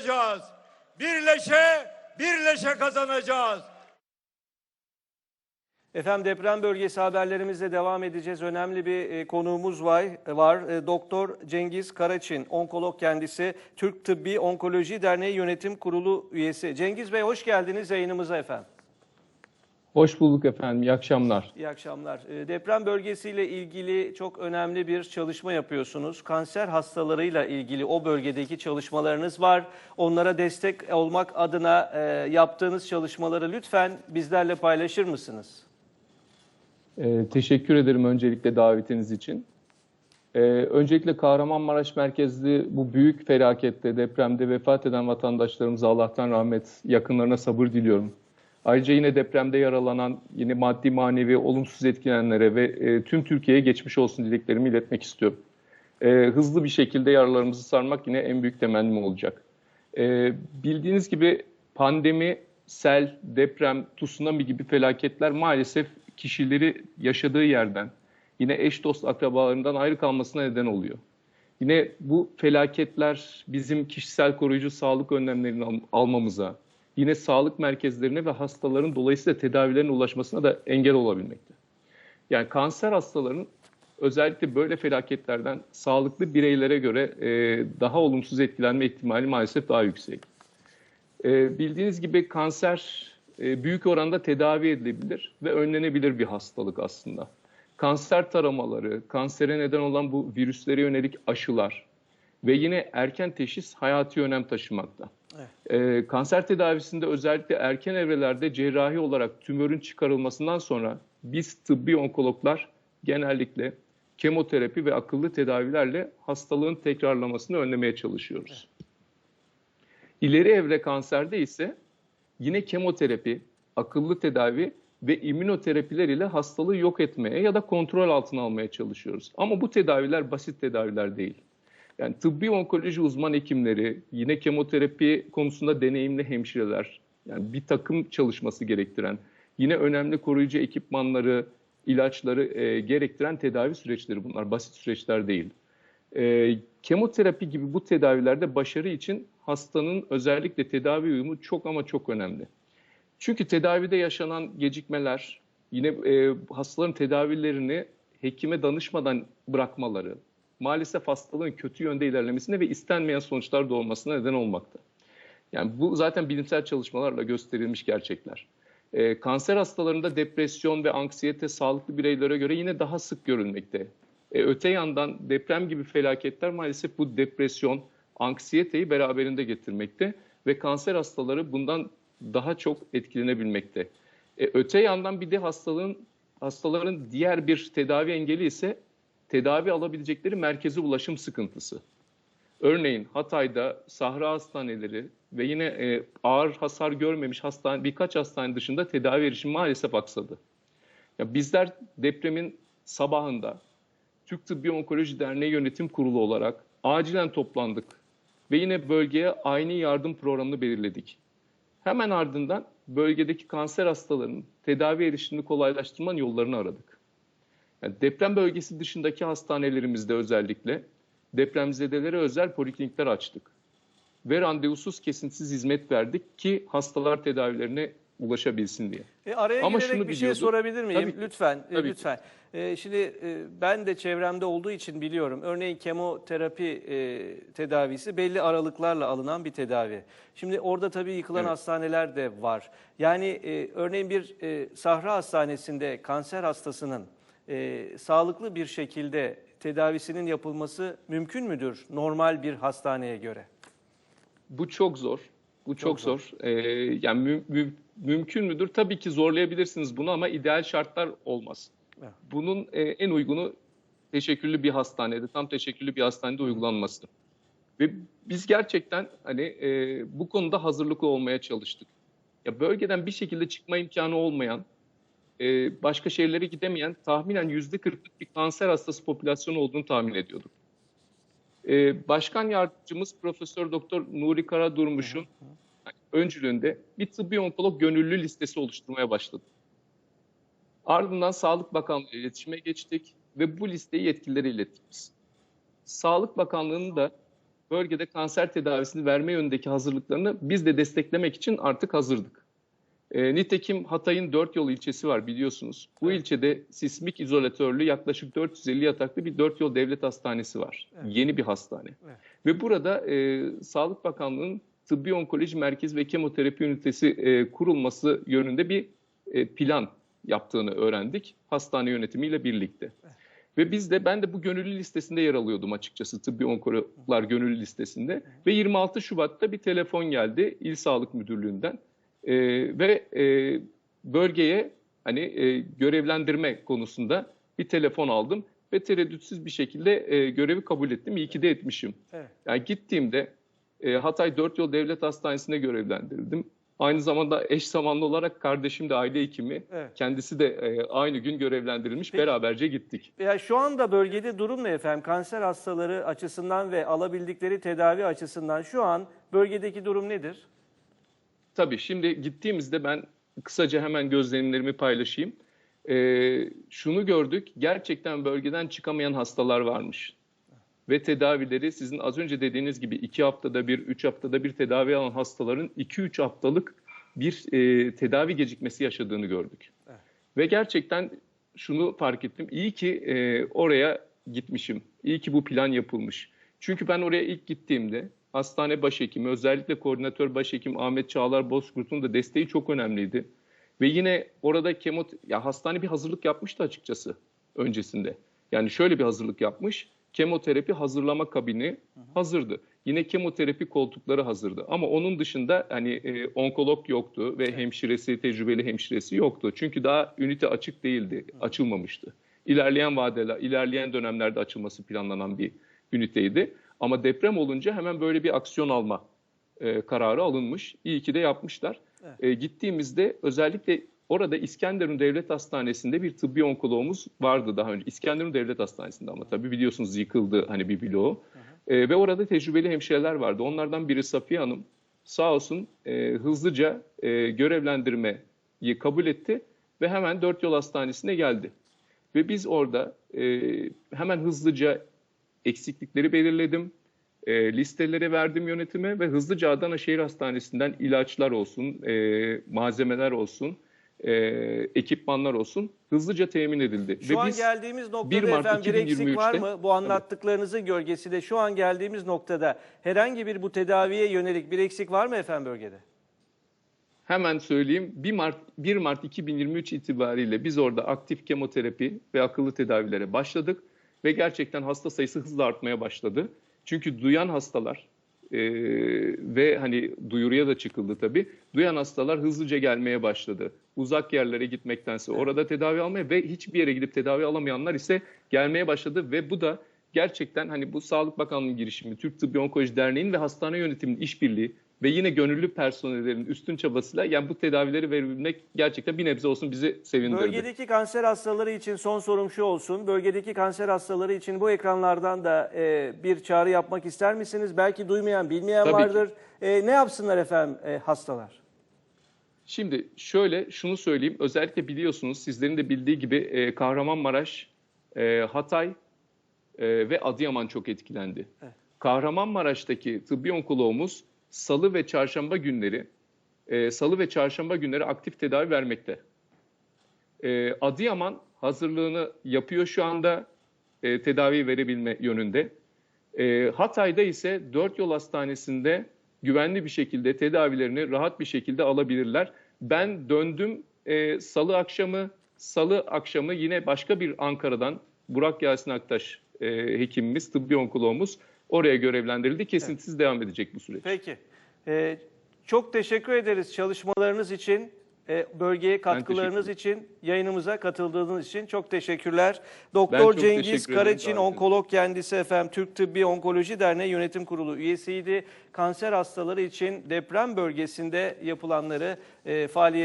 kazanacağız. Birleşe, birleşe kazanacağız. Efendim deprem bölgesi haberlerimizle devam edeceğiz. Önemli bir e, konuğumuz var. var. E, Doktor Cengiz Karaçin, onkolog kendisi. Türk Tıbbi Onkoloji Derneği Yönetim Kurulu üyesi. Cengiz Bey hoş geldiniz yayınımıza efendim. Hoş bulduk efendim. İyi akşamlar. İyi akşamlar. E, Deprem bölgesiyle ilgili çok önemli bir çalışma yapıyorsunuz. Kanser hastalarıyla ilgili o bölgedeki çalışmalarınız var. Onlara destek olmak adına e, yaptığınız çalışmaları lütfen bizlerle paylaşır mısınız? Ee, teşekkür ederim öncelikle davetiniz için. Ee, öncelikle Kahramanmaraş merkezli bu büyük felakette, depremde vefat eden vatandaşlarımıza Allah'tan rahmet, yakınlarına sabır diliyorum. Ayrıca yine depremde yaralanan, yine maddi manevi olumsuz etkilenenlere ve e, tüm Türkiye'ye geçmiş olsun dileklerimi iletmek istiyorum. Ee, hızlı bir şekilde yaralarımızı sarmak yine en büyük temennim olacak. Ee, bildiğiniz gibi pandemi, sel, deprem, tsunami gibi felaketler maalesef kişileri yaşadığı yerden, yine eş dost akrabalarından ayrı kalmasına neden oluyor. Yine bu felaketler bizim kişisel koruyucu sağlık önlemlerini al- almamıza, yine sağlık merkezlerine ve hastaların dolayısıyla tedavilerine ulaşmasına da engel olabilmekte. Yani kanser hastalarının özellikle böyle felaketlerden sağlıklı bireylere göre e, daha olumsuz etkilenme ihtimali maalesef daha yüksek. E, bildiğiniz gibi kanser e, büyük oranda tedavi edilebilir ve önlenebilir bir hastalık aslında. Kanser taramaları, kansere neden olan bu virüslere yönelik aşılar ve yine erken teşhis hayati önem taşımakta. E, kanser tedavisinde özellikle erken evrelerde cerrahi olarak tümörün çıkarılmasından sonra biz tıbbi onkologlar genellikle kemoterapi ve akıllı tedavilerle hastalığın tekrarlamasını önlemeye çalışıyoruz. İleri evre kanserde ise yine kemoterapi, akıllı tedavi ve immünoterapiler ile hastalığı yok etmeye ya da kontrol altına almaya çalışıyoruz. Ama bu tedaviler basit tedaviler değil. Yani tıbbi onkoloji uzman hekimleri, yine kemoterapi konusunda deneyimli hemşireler, yani bir takım çalışması gerektiren, yine önemli koruyucu ekipmanları, ilaçları e, gerektiren tedavi süreçleri bunlar. Basit süreçler değil. E, kemoterapi gibi bu tedavilerde başarı için hastanın özellikle tedavi uyumu çok ama çok önemli. Çünkü tedavide yaşanan gecikmeler, yine e, hastaların tedavilerini hekime danışmadan bırakmaları, maalesef hastalığın kötü yönde ilerlemesine ve istenmeyen sonuçlar doğmasına neden olmakta. Yani bu zaten bilimsel çalışmalarla gösterilmiş gerçekler. E, kanser hastalarında depresyon ve anksiyete sağlıklı bireylere göre yine daha sık görülmekte. E, öte yandan deprem gibi felaketler maalesef bu depresyon, anksiyeteyi beraberinde getirmekte ve kanser hastaları bundan daha çok etkilenebilmekte. E, öte yandan bir de hastalığın hastaların diğer bir tedavi engeli ise tedavi alabilecekleri merkeze ulaşım sıkıntısı. Örneğin Hatay'da Sahra Hastaneleri ve yine e, ağır hasar görmemiş hastane birkaç hastane dışında tedavi erişimi maalesef aksadı. Ya bizler depremin sabahında Türk Tıbbi Onkoloji Derneği Yönetim Kurulu olarak acilen toplandık ve yine bölgeye aynı yardım programını belirledik. Hemen ardından bölgedeki kanser hastalarının tedavi erişimini kolaylaştırmanın yollarını aradık. Yani deprem bölgesi dışındaki hastanelerimizde özellikle depremzedelere özel poliklinikler açtık. Ve randevusuz kesintisiz hizmet verdik ki hastalar tedavilerine ulaşabilsin diye. E, araya Ama girerek şunu bir şey sorabilir miyim? Tabii ki. Lütfen, e, Tabii ki. lütfen. E, şimdi e, ben de çevremde olduğu için biliyorum. Örneğin kemoterapi e, tedavisi belli aralıklarla alınan bir tedavi. Şimdi orada tabii yıkılan Evet. hastaneler de var. Yani e, örneğin bir e, Sahra Hastanesi'nde kanser hastasının e, sağlıklı bir şekilde tedavisinin yapılması mümkün müdür normal bir hastaneye göre? Bu çok zor. Bu çok, zor. zor. Ee, yani mü- mü- mümkün müdür? Tabii ki zorlayabilirsiniz bunu ama ideal şartlar olmaz. Evet. Bunun e, en uygunu teşekküllü bir hastanede, tam teşekküllü bir hastanede uygulanması. Ve biz gerçekten hani e, bu konuda hazırlıklı olmaya çalıştık. Ya bölgeden bir şekilde çıkma imkanı olmayan, e, başka şehirlere gidemeyen tahminen yüzde kırklık bir kanser hastası popülasyonu olduğunu tahmin ediyorduk. Ee, Başkan yardımcımız Profesör Doktor Nuri Karadurmuş'un öncülüğünde bir tıbbi onkolog gönüllü listesi oluşturmaya başladı. Ardından Sağlık Bakanlığı ile iletişime geçtik ve bu listeyi yetkililere ilettik biz. Sağlık Bakanlığı'nın da bölgede kanser tedavisini verme yönündeki hazırlıklarını biz de desteklemek için artık hazırdık. E, nitekim Hatay'ın dört yol ilçesi var biliyorsunuz. Bu ilçede sismik izolatörlü yaklaşık 450 yataklı bir dört yol devlet hastanesi var. Yeni bir hastane. Evet. Ve burada e, Sağlık Bakanlığı'nın tıbbi onkoloji merkezi ve kemoterapi ünitesi e, kurulması yönünde bir e, plan yaptığını öğrendik hastane yönetimiyle birlikte. Ve biz de ben de bu gönüllü listesinde yer alıyordum açıkçası tıbbi onkologlar gönüllü listesinde. Ve 26 Şubat'ta bir telefon geldi İl Sağlık Müdürlüğü'nden Ee, ve e, bölgeye hani e, görevlendirme konusunda bir telefon aldım ve tereddütsüz bir şekilde e, görevi kabul ettim. İyi ki de etmişim. Evet. Yani gittiğimde e, Hatay Dört Yol Devlet Hastanesi'ne görevlendirildim. Aynı zamanda eş zamanlı olarak kardeşim de aile hekimi. Evet. Kendisi de e, aynı gün görevlendirilmiş. Peki. Beraberce gittik. Ya şu anda bölgede durum ne efendim? Kanser hastaları açısından ve alabildikleri tedavi açısından şu an bölgedeki durum nedir? Tabii şimdi gittiğimizde ben kısaca hemen gözlemlerimi paylaşayım. Ee, şunu gördük, gerçekten bölgeden çıkamayan hastalar varmış. Ve tedavileri sizin az önce dediğiniz gibi iki haftada bir, üç haftada bir tedavi alan hastaların iki üç haftalık bir e, tedavi gecikmesi yaşadığını gördük. Ve gerçekten şunu fark ettim, iyi ki e, oraya gitmişim, iyi ki bu plan yapılmış. Çünkü ben oraya ilk gittiğimde hastane başhekimi, özellikle koordinatör başhekim Ahmet Çağlar Bozkurt'un da desteği çok önemliydi. Ve yine orada kemot ya hastane bir hazırlık yapmıştı açıkçası öncesinde. Yani şöyle bir hazırlık yapmış. Kemoterapi hazırlama kabini hazırdı. Yine kemoterapi koltukları hazırdı. Ama onun dışında hani e, onkolog yoktu ve hemşiresi, tecrübeli hemşiresi yoktu. Çünkü daha ünite açık değildi, açılmamıştı. İlerleyen vadeler, ilerleyen dönemlerde açılması planlanan bir üniteydi. Ama deprem olunca hemen böyle bir aksiyon alma e, kararı alınmış. İyi ki de yapmışlar. E, gittiğimizde özellikle orada İskenderun Devlet Hastanesi'nde bir tıbbi onkologumuz vardı daha önce. İskenderun Devlet Hastanesi'nde ama tabii biliyorsunuz yıkıldı hani bir bloğu. E, ve orada tecrübeli hemşireler vardı. Onlardan biri Safiye Hanım sağ olsun e, hızlıca e, görevlendirmeyi kabul etti ve hemen Dört Yol Hastanesi'ne geldi. Ve biz orada e, hemen hızlıca eksiklikleri belirledim. E, listeleri verdim yönetime ve hızlıca Adana Şehir Hastanesi'nden ilaçlar olsun, e, malzemeler olsun, e, ekipmanlar olsun hızlıca temin edildi. Şu ve an biz geldiğimiz 1 noktada Mart efendim bir eksik var 2023'te mı? Bu anlattıklarınızın gölgesinde şu an geldiğimiz noktada herhangi bir bu tedaviye yönelik bir eksik var mı efendim bölgede? Hemen söyleyeyim 1 Mart 1 Mart 2023 itibariyle biz orada aktif kemoterapi ve akıllı tedavilere başladık ve gerçekten hasta sayısı hızla artmaya başladı. Çünkü duyan hastalar e, ve hani duyuruya da çıkıldı tabii. Duyan hastalar hızlıca gelmeye başladı. Uzak yerlere gitmektense orada tedavi almaya ve hiçbir yere gidip tedavi alamayanlar ise gelmeye başladı ve bu da gerçekten hani bu Sağlık Bakanlığı girişimi, Türk Tıbbi Onkoloji Derneği'nin ve hastane yönetiminin işbirliği ve yine gönüllü personellerin üstün çabasıyla yani bu tedavileri verebilmek gerçekten bir nebze olsun bizi sevindirdi. Bölgedeki kanser hastaları için son sorum şu olsun. Bölgedeki kanser hastaları için bu ekranlardan da e, bir çağrı yapmak ister misiniz? Belki duymayan, bilmeyen Tabii ki. vardır. E, ne yapsınlar efendim e, hastalar? Şimdi şöyle şunu söyleyeyim. Özellikle biliyorsunuz sizlerin de bildiği gibi e, Kahramanmaraş, e, Hatay e, ve Adıyaman çok etkilendi. Kahramanmaraş'taki tıbbi onkologumuz salı ve çarşamba günleri e, salı ve çarşamba günleri aktif tedavi vermekte. E, Adıyaman hazırlığını yapıyor şu anda e, tedavi verebilme yönünde. E, Hatay'da ise Dört Yol Hastanesi'nde güvenli bir şekilde tedavilerini rahat bir şekilde alabilirler. Ben döndüm e, salı akşamı, salı akşamı yine başka bir Ankara'dan Burak Yasin Aktaş e, hekimimiz, tıbbi onkologumuz oraya görevlendirildi. Kesintisiz devam edecek bu süreç. Peki. E, çok teşekkür ederiz çalışmalarınız için, e, bölgeye katkılarınız için, yayınımıza katıldığınız için çok teşekkürler. Doktor Cengiz Karaçin, onkolog kendisi efendim, Türk Tıbbi Onkoloji Derneği Yönetim Kurulu üyesiydi. Kanser hastaları için deprem bölgesinde yapılanları, e, faaliyet